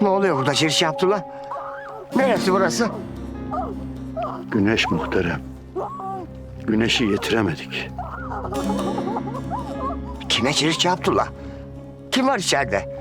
Ne oluyor burada Çirçi Abdullah? Neresi burası? Güneş muhterem. Güneşi getiremedik. Kime Çirçi Abdullah? Kim var içeride?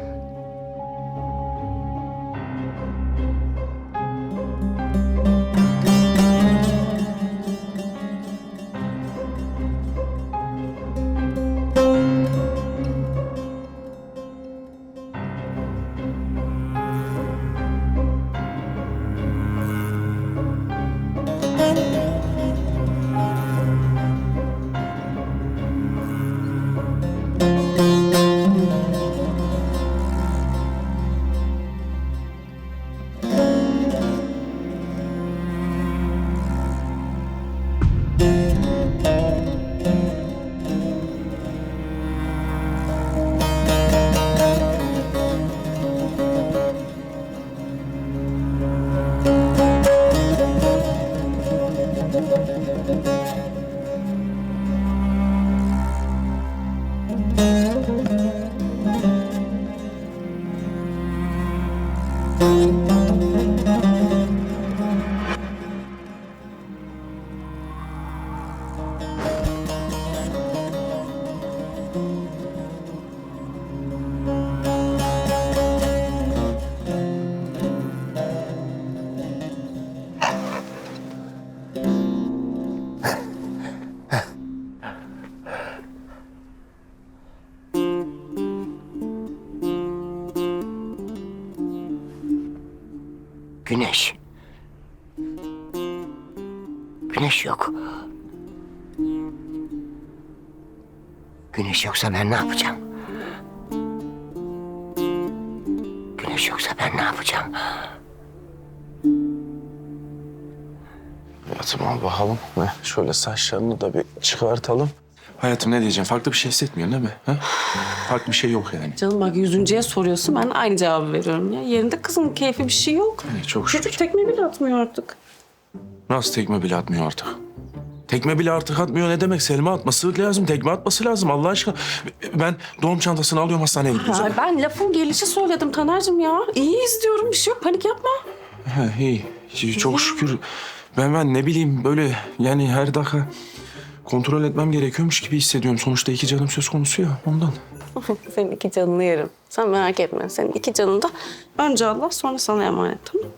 Güneş. Güneş yok. Güneş yoksa ben ne yapacağım? Güneş yoksa ben ne yapacağım? Hayatım al bakalım. Ve şöyle saçlarını da bir çıkartalım. Hayatım ne diyeceğim? Farklı bir şey hissetmiyorsun değil mi? Ha? Farklı bir şey yok yani. Canım bak yüzüncüye soruyorsun ben aynı cevabı veriyorum ya. Yerinde kızın keyfi bir şey yok. İyi, çok şükür. Çocuk tekme bile atmıyor artık. Nasıl tekme bile atmıyor artık? Tekme bile artık atmıyor ne demek? Selma atması lazım. Tekme atması lazım Allah aşkına. Ben doğum çantasını alıyorum hastaneye gidiyoruz. Ay ben lafın gelişi söyledim Taner'cim ya. İyiyiz diyorum bir şey yok panik yapma. İyi. İyi, Çok şükür. Ben ben ne bileyim böyle yani her dakika kontrol etmem gerekiyormuş gibi hissediyorum. Sonuçta iki canım söz konusu ya ondan. Senin iki canını yerim. Sen merak etme. Senin iki canın da önce Allah sonra sana emanet tamam mı?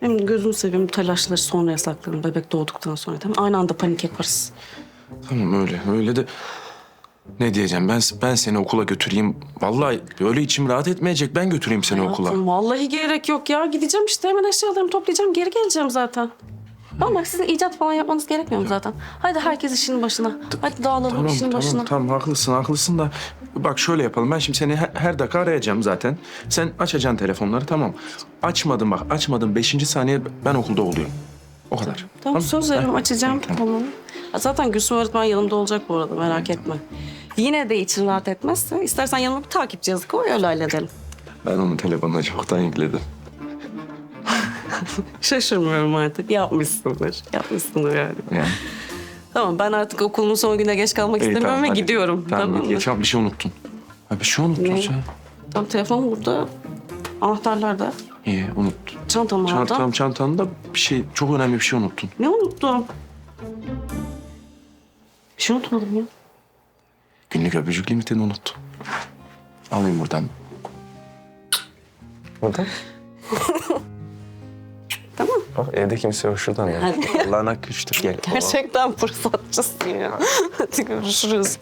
Hem gözünü seveyim bu telaşları sonra yasaklarım bebek doğduktan sonra tamam mı? Aynı anda panik yaparız. Tamam öyle. Öyle de ne diyeceğim ben ben seni okula götüreyim. Vallahi böyle içim rahat etmeyecek. Ben götüreyim seni okula. Hayatım, Vallahi gerek yok ya. Gideceğim işte hemen eşyalarımı toplayacağım. Geri geleceğim zaten. Ama sizin icat falan yapmanız gerekmiyor mu zaten? Hadi herkes işinin başına. Hadi dağılalım Tamam işinin tamam başına. tamam haklısın haklısın da bak şöyle yapalım. Ben şimdi seni her, her dakika arayacağım zaten. Sen açacaksın telefonları tamam. Açmadım bak açmadım. Beşinci saniye ben okulda oluyorum. O kadar. Tamam söz veriyorum Heh, açacağım tamam. tamam. Ha, Zaten Gülsüm öğretmen yanımda olacak bu arada merak etme. Yine de için rahat etmezse istersen yanıma bir takip cihazı koy öyle halledelim. Ben onun telefonuna çoktan yükledim. Şaşırmıyorum artık. Yapmışsındır. Yapmışsındır yani. Yani. Tamam ben artık okulun son gününe geç kalmak İyi, istemiyorum ve hadi. gidiyorum. Tamam, Tamam, mı? geç bir şey unuttun. Ha, bir şey unuttun Ne? sen. Tamam telefon burada. Anahtarlar da. İyi unut. Çantam orada. Çantam çantanda bir şey çok önemli bir şey unuttun. Ne unuttum? Bir şey unutmadım ya. Günlük öpücük limitini unuttun. Alayım buradan. Buradan? Bak evde kimse yok şuradan ya. Hadi. Allah'ın hakkı üçtür gel. Gerçekten fırsatçısın ya. Hadi görüşürüz.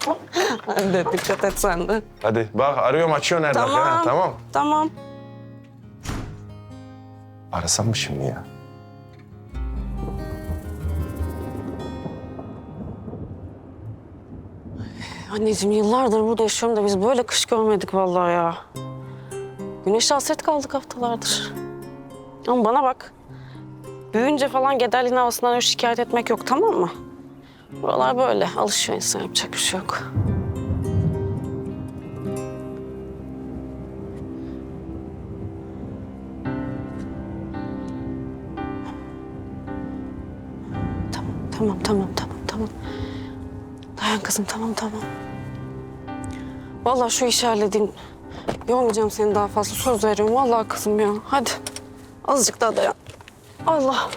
Hadi dikkat et sen de. Hadi bak arıyorum açıyor nerede? Tamam. tamam. Tamam. Arasam mı şimdi ya? Anneciğim yıllardır burada yaşıyorum da biz böyle kış görmedik vallahi ya. Güneşe hasret kaldık haftalardır. Ama bana bak. Büyüyünce falan gederliğin havasından öyle şikayet etmek yok tamam mı? Buralar böyle. Alışıyor insan yapacak bir şey yok. Tamam, tamam, tamam, tamam, tamam. Dayan kızım tamam tamam. Vallahi şu işi halledeyim. Yormayacağım seni daha fazla söz veriyorum. Vallahi kızım ya. Hadi azıcık daha dayan. Allah.